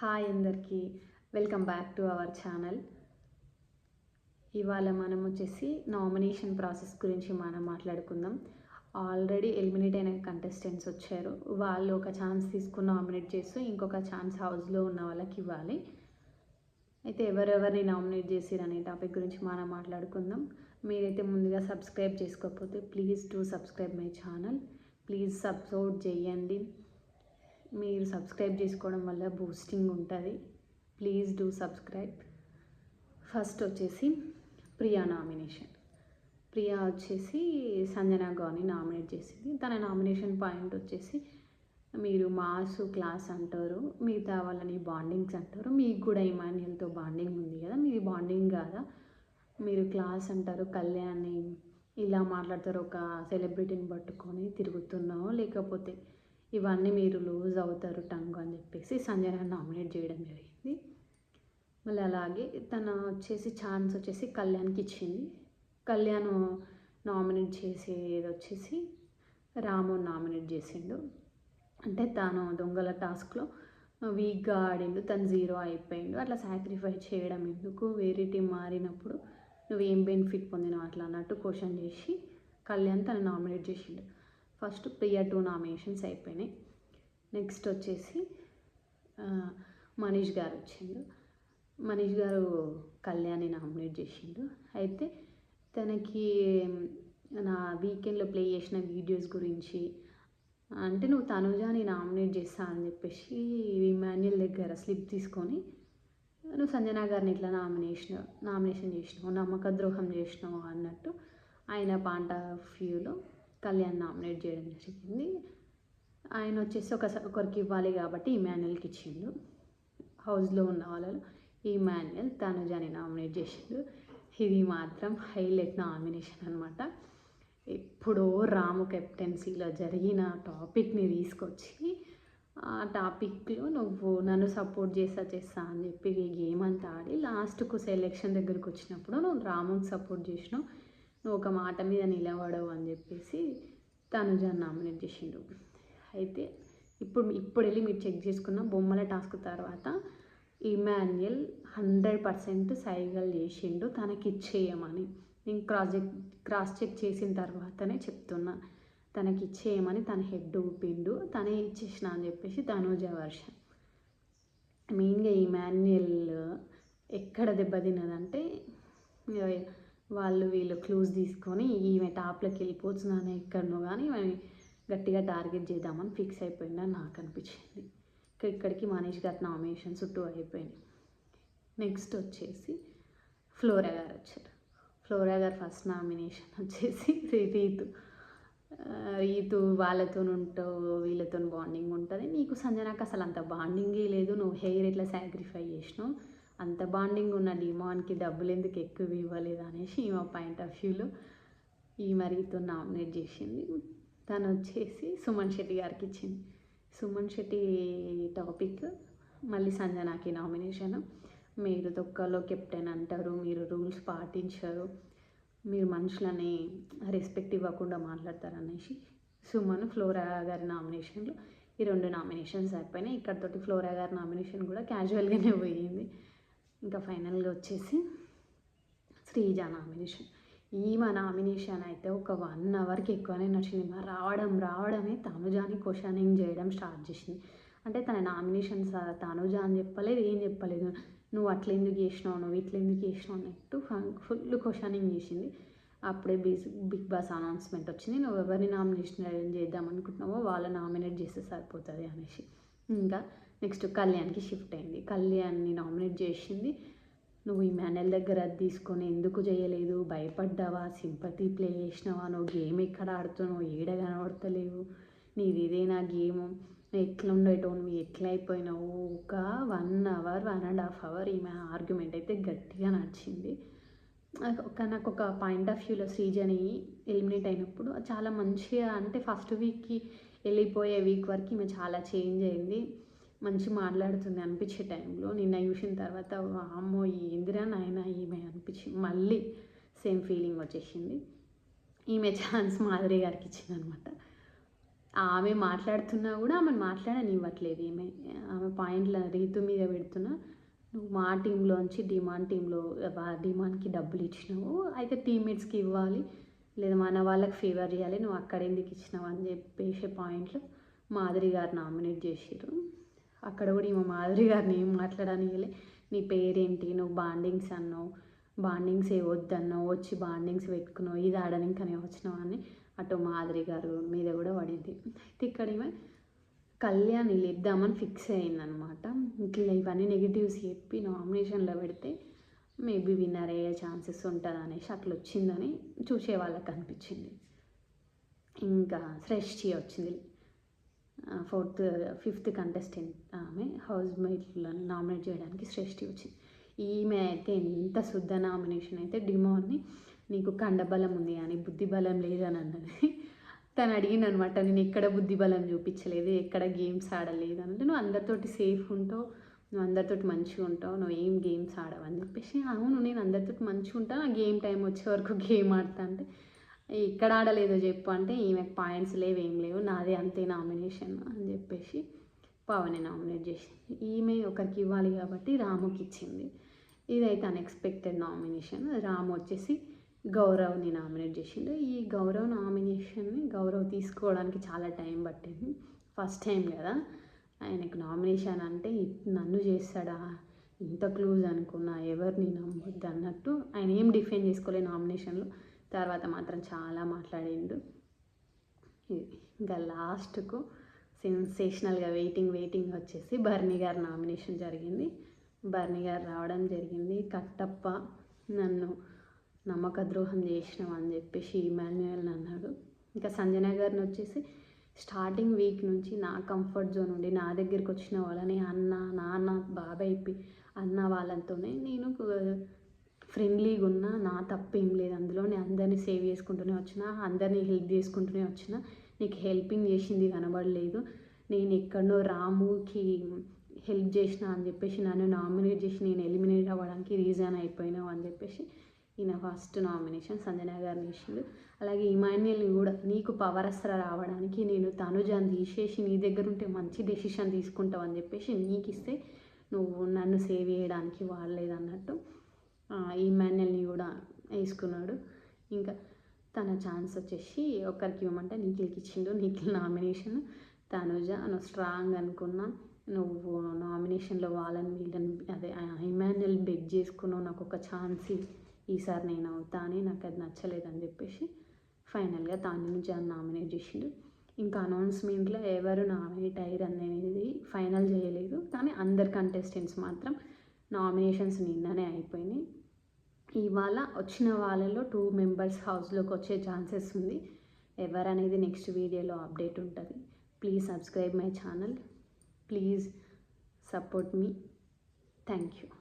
Hi అందరికీ. Welcome back to our channel. ఇవాళ మనం వచ్చేసి నామినేషన్ ప్రాసెస్ గురించి మనం మాట్లాడుకుందాం. ఆల్రెడీ ఎలిమినేట్ అయిన కంటెస్టెంట్స్ వచ్చారు. వాళ్ళు ఒక ఛాన్స్ తీసుకుని నామినేట్ చేస్తూ ఇంకొక ఛాన్స్ హౌస్లో ఉన్న వాళ్ళకి ఇవ్వాలి. అయితే ఎవరెవరిని నామినేట్ చేసిరు అనే టాపిక్ గురించి మనం మాట్లాడుకుందాం. మీరైతే ముందుగా సబ్స్క్రైబ్ చేసుకోకపోతే please to subscribe my channel. Please support చేయండి. మీరు సబ్స్క్రైబ్ చేసుకోవడం వల్ల బూస్టింగ్ ఉంటుంది. Please do subscribe. ఫస్ట్ వచ్చేసి ప్రియా నామినేషన్. ప్రియా వచ్చేసి సంజన గౌని నామినేట్ చేసింది. తన నామినేషన్ పాయింట్ వచ్చేసి మీరు మాస్ క్లాస్ అంటారు మిగతా వాళ్ళని బాండింగ్స్ అంటారు. మీకు కూడా ఇమాన్యుల్తో బాండింగ్ ఉంది కదా మీది బాండింగ్ కాదా? మీరు క్లాస్ అంటారు కళ్యాణ్ని ఇలా మాట్లాడతారు ఒక సెలబ్రిటీని పట్టుకొని తిరుగుతున్నావు లేకపోతే ఇవన్నీ మీరు లూజ్ అవుతారు టంగ్ అని చెప్పేసి సంజన నామినేట్ చేయడం జరిగింది. మళ్ళీ అలాగే తన వచ్చేసి ఛాన్స్ వచ్చేసి కళ్యాణ్కి ఇచ్చింది. కళ్యాణ్ నామినేట్ చేసేది వచ్చేసి రాము నామినేట్ చేసిండు. అంటే తాను దొంగల టాస్క్లో వీక్గా ఆడిండు తను జీరో అయిపోయిండు. అట్లా సాక్రిఫై చేయడం ఎందుకు? వేరే టీం మారినప్పుడు నువ్వు ఏం బెనిఫిట్ పొందినావు అట్లా అన్నట్టు క్వశ్చన్ చేసి కళ్యాణ్ తను నామినేట్ చేసిండు. ఫస్ట్ ప్రియా టూ నామినేషన్స్ అయిపోయినాయి. నెక్స్ట్ వచ్చేసి మనీష్ గారు వచ్చిండు. మనీష్ గారు కళ్యాణి నామినేట్ చేసిండు. అయితే తనకి నా వీకెండ్లో ప్లే చేసిన వీడియోస్ గురించి అంటే నువ్వు తనుజాని నామినేట్ చేస్తా అని చెప్పేసి ఇమాన్యుల్ దగ్గర స్లిప్ తీసుకొని నువ్వు సంజనా గారిని ఇట్లా నామినేషన్ నామినేషన్ చేసినావు? నమ్మక ద్రోహం చేసినావు? అన్నట్టు ఆయన పాయింట్ ఆఫ్ వ్యూలో కళ్యాణ్ నామినేట్ చేయడం జరిగింది. ఆయన వచ్చేసి ఒక ఒకరికి ఇవ్వాలి కాబట్టి ఇమాన్యుల్కి ఇచ్చిండు. హౌస్లో ఉన్న వాళ్ళలో ఇమాన్యుల్ తనుజాని నామినేట్ చేసిండు. ఇది మాత్రం హైలైట్ నామినేషన్ అనమాట ఎప్పుడో రాము కెప్టెన్సీలో జరిగిన టాపిక్ని తీసుకొచ్చి ఆ టాపిక్లో నువ్వు నన్ను సపోర్ట్ చేస్తా చేస్తా అని చెప్పి ఈ గేమ్ అంతా ఆడి లాస్ట్కు సెలెక్షన్ దగ్గరికి వచ్చినప్పుడు నువ్వు రాముకి సపోర్ట్ చేసినావు. నువ్వు ఒక మాట మీద నిలబడవు అని చెప్పేసి తనుజాన్ని నామినేట్ చేసిండు. అయితే ఇప్పుడు ఇప్పుడు వెళ్ళి మీరు చెక్ చేసుకున్న బొమ్మల టాస్క్ తర్వాత ఇమాన్యుయల్ హండ్రెడ్ పర్సెంట్ సైగలు చేసిండు తనకి ఇచ్చేయమని నేను క్రాస్ చెక్ క్రాస్ చెక్ చేసిన తర్వాతనే చెప్తున్నా తనకి ఇచ్చేయమని తన హెడ్ ఊపిండు తనే ఇచ్చేసిన అని చెప్పేసి తనూజ వర్షన్ మెయిన్గా ఇమాన్యుయల్ ఎక్కడ దెబ్బతిన్నదంటే వాళ్ళు వీళ్ళు క్లూజ్ తీసుకొని ఈమె టాప్లోకి వెళ్ళిపోవచ్చు ఎక్కడనో కానీ మేము గట్టిగా టార్గెట్ చేద్దామని ఫిక్స్ అయిపోయిందని నాకు అనిపించింది. ఇక్కడికి మనీష్ గారి నామినేషన్ చుట్టూ అయిపోయినాయి నెక్స్ట్ వచ్చేసి ఫ్లోరా గారు వచ్చారు. ఫ్లోరా గారు ఫస్ట్ నామినేషన్ వచ్చేసి రీతు. రీతు వాళ్ళతో ఉంటావు వీళ్ళతో బాండింగ్ ఉంటుంది. నీకు సంజనాకు అసలు అంత బాండింగే లేదు. నువ్వు హెయిర్ ఎట్లా సాక్రిఫై చేసినావు? అంత బాండింగ్ ఉన్న డిమాన్కి డబ్బులు ఎందుకు ఎక్కువ ఇవ్వలేదు అనేసి ఈమె పాయింట్ ఆఫ్ వ్యూలో ఈ రీతు నామినేట్ చేసింది. తను వచ్చేసి సుమన్ శెట్టి గారికి ఇచ్చింది. సుమన్ శెట్టి టాపిక్ మళ్ళీ సంజనాకి నామినేషన్ మీరు తొక్కలో కెప్టెన్ అంటారు మీరు రూల్స్ పాటించరు మీరు మనుషులని రెస్పెక్ట్ ఇవ్వకుండా మాట్లాడతారు అనేసి సుమన్ ఫ్లోరా గారి నామినేషన్లో ఈ రెండు నామినేషన్స్ అయిపోయినాయి. ఇక్కడతోటి ఫ్లోరా గారి నామినేషన్ కూడా క్యాజువల్గానే పోయింది. ఇంకా ఫైనల్గా వచ్చేసి శ్రీజ నామినేషన్. ఈమె నామినేషన్ అయితే ఒక వన్ అవర్కి ఎక్కువనే నచ్చింది మరి రావడం రావడమే తనుజాని క్వశ్చనింగ్ చేయడం స్టార్ట్ చేసింది. అంటే తన నామినేషన్స్ తనుజా అని చెప్పలేదు ఏం చెప్పలేదు. నువ్వు అట్లా ఎందుకు చేసినావు నువ్వు ఇట్లా ఎందుకు చేసినావు అన్నట్టు ఫుల్ క్వశ్చనింగ్ చేసింది. అప్పుడే బిగ్ బిగ్ బాస్ అనౌన్స్మెంట్ వచ్చింది. నువ్వు ఎవరిని నామినేషన్ చేద్దాం అనుకుంటున్నావో వాళ్ళ నామినేట్ చేస్తే సరిపోతుంది అనేసి. ఇంకా నెక్స్ట్ కళ్యాణ్కి షిఫ్ట్ అయింది. కళ్యాణ్ని నామినేట్ చేసింది. నువ్వు ఈ మ్యానల్ దగ్గర అది తీసుకొని ఎందుకు చేయలేదు? భయపడ్డావా? సింపతి ప్లే చేసినావా? నువ్వు గేమ్ ఎక్కడ ఆడుతున్నావు? ఏడ కనబడతలేవు. నీది ఇదేనా గేమ్? ఎట్లా ఉండేటో నువ్వు ఎట్లా అయిపోయినావు ఒక one hour one and half hour ఈమె ఆర్గ్యుమెంట్ అయితే గట్టిగా నడిచింది. నాకు ఒక నాకు ఒక పాయింట్ ఆఫ్ వ్యూలో శ్రీజని ఎలిమినేట్ అయినప్పుడు చాలా మంచిగా అంటే ఫస్ట్ వీక్కి వెళ్ళిపోయే వీక్ వరకు ఈమె చాలా చేంజ్ అయింది. మంచి మాట్లాడుతుంది అనిపించే టైంలో నిన్న చూసిన తర్వాత అమ్మో ఏందిరా నాయన ఈమె? అనిపించింది మళ్ళీ సేమ్ ఫీలింగ్ వచ్చేసింది. ఈమె ఛాన్స్ మాధురి గారికి ఇచ్చింది అనమాట ఆమె మాట్లాడుతున్నా కూడా ఆమెను మాట్లాడనివ్వట్లేదు ఈమె. ఆమె పాయింట్ల రీతు మీద పెడుతున్నా నువ్వు మా టీంలోంచి డిమాండ్ టీంలో డిమాండ్కి డబ్బులు ఇచ్చినావు అయితే టీమ్మేట్స్కి ఇవ్వాలి. లేదా మన వాళ్ళకి ఫేవర్ చేయాలి నువ్వు అక్కడ ఎందుకు ఇచ్చినావు? అని చెప్పేసే పాయింట్లు మాధురి గారు నామినేట్ చేసిర్రు. అక్కడ కూడా ఈమె మాధురి గారిని ఏం మాట్లాడనియలే నీ పేరేంటి? నువ్వు బాండింగ్స్ అన్నావు. బాండింగ్స్ ఏ వద్దన్నావు? వచ్చి బాండింగ్స్ పెట్టుకున్నావు. ఇది ఆడనికనే వచ్చినావు అని అటు మాధురి గారు మీద కూడా పడింది. అయితే ఇక్కడ ఈమె కళ్యాణ్ ఇద్దామని ఫిక్స్ అయిందనమాట. ఇట్లా ఇవన్నీ నెగిటివ్స్ చెప్పి నామినేషన్లో పెడితే మేబీ విన్నర్ అయ్యే ఛాన్సెస్ ఉంటుంది అనేసి అట్లా వచ్చిందని చూసే వాళ్ళకి అనిపించింది. ఇంకా శ్రేష్ఠి వచ్చింది. ఫోర్త్ ఫిఫ్త్ కంటెస్టెంట్ ఆమె హౌస్ మేట్లను నామినేట్ చేయడానికి శ్రేష్ఠి వచ్చింది. ఈమె అయితే ఎంత శుద్ధ నామినేషన్ అయితే డిమోని నీకు కండబలం ఉంది కానీ బుద్ధి బలం లేదని అన్నది. తను అడిగింది అనమాట నేను ఎక్కడ బుద్ధి బలం చూపించలేదు ఎక్కడ గేమ్స్ ఆడలేదు అంటే నువ్వు అందరితోటి సేఫ్ ఉంటావు నువ్వు అందరితోటి మంచిగా ఉంటావు నువ్వు ఏం గేమ్స్ ఆడవని చెప్పేసి అవును నేను అందరితోటి మంచిగా ఉంటాను ఆ గేమ్ టైం వచ్చే వరకు గేమ్ ఆడతా అంటే ఎక్కడ ఆడలేదో చెప్పు అంటే ఈమెకు పాయింట్స్ లేవు ఏం లేవు. నాదే అంతే నామినేషన్ అని చెప్పేసి పావని నామినేట్ చేసింది. ఈమె ఒకరికి ఇవ్వాలి కాబట్టి రాముకి ఇచ్చింది. ఇదైతే అన్ఎక్స్పెక్టెడ్ నామినేషన్ రాము వచ్చేసి గౌరవ్ని నామినేట్ చేసిండు. ఈ గౌరవ్ నామినేషన్ని గౌరవ్ తీసుకోవడానికి చాలా టైం పట్టింది. ఫస్ట్ టైం కదా. ఆయనకు నామినేషన్ అంటే నన్ను చేస్తాడా? ఇంత క్లూజ్ అనుకున్నా ఎవరిని నమ్మొద్దు అన్నట్టు ఆయన ఏం డిఫెండ్ చేసుకోలే నామినేషన్లో. తర్వాత మాత్రం చాలా మాట్లాడిండు. ఇంకా లాస్ట్కు సెన్సేషనల్గా వెయిటింగ్ వెయిటింగ్ వచ్చేసి బర్నీ గారి నామినేషన్ జరిగింది. బర్నీ గారు రావడం జరిగింది. కట్టప్ప నన్ను నమ్మక ద్రోహం చేసినాం అని చెప్పేసి ఇమాన్యుయల్ అన్నాడు. ఇంకా సంజన గారిని వచ్చేసి స్టార్టింగ్ వీక్ నుంచి నా కంఫర్ట్ జోన్ ఉండి నా దగ్గరికి వచ్చిన వాళ్ళని అన్న నాన్న బాబాయ్ అన్న వాళ్ళతోనే నేను ఫ్రెండ్లీగా ఉన్నా నా తప్పేం లేదు. అందులో నేను అందరినీ సేవ్ చేసుకుంటూనే వచ్చిన అందరినీ హెల్ప్ చేసుకుంటూనే వచ్చిన నీకు హెల్పింగ్ చేసింది కనబడలేదు. నేను ఎక్కడో రాముకి హెల్ప్ చేసిన అని చెప్పేసి నన్ను నామినేట్ చేసి నేను ఎలిమినేట్ అవ్వడానికి రీజన్ అయిపోయినావు అని చెప్పేసి ఈయన ఫస్ట్ నామినేషన్ సంజన గారిని ఇచ్చిండు. అలాగే ఇమాన్యుల్ని కూడా నీకు పవర్ అస్త్ర రావడానికి నేను తనుజాన్ని తీసేసి నీ దగ్గర ఉంటే మంచి డెసిషన్ తీసుకుంటావు అని చెప్పేసి నీకు ఇస్తే నువ్వు నన్ను సేవ్ చేయడానికి వాడలేదు అన్నట్టు. ఇమాన్యుల్ని కూడా వేసుకున్నాడు. ఇంకా తన ఛాన్స్ వచ్చేసి ఒకరికి ఇవ్వమంటే నిఖిల్కి ఇచ్చిండు. నిఖిల్ నామినేషన్. తనుజ నువ్వు స్ట్రాంగ్ అనుకున్నా నువ్వు నామినేషన్లో వాళ్ళని వీళ్ళని అదే ఇమాన్యుల్ బెగ్ చేసుకున్నావు నాకు ఒక ఛాన్స్ ఈసారి నేను అవుతానే నాకు అది నచ్చలేదని చెప్పేసి ఫైనల్గా తనుజ నామినేట్ చేసిండు. ఇంకా అనౌన్స్మెంట్లో ఎవరు నామినేట్ అయ్యారు అనేది ఫైనల్ చేయలేదు. కానీ అందరు కంటెస్టెంట్స్ మాత్రం నామినేషన్స్ నిన్ననే అయిపోయినాయి. ఇవాళ వచ్చిన వాళ్ళలో టూ మెంబర్స్ హౌస్లోకి వచ్చే ఛాన్సెస్ ఉంది. ఎవరనేది నెక్స్ట్ వీడియోలో అప్డేట్ ఉంటుంది. Please subscribe my channel please support me thank you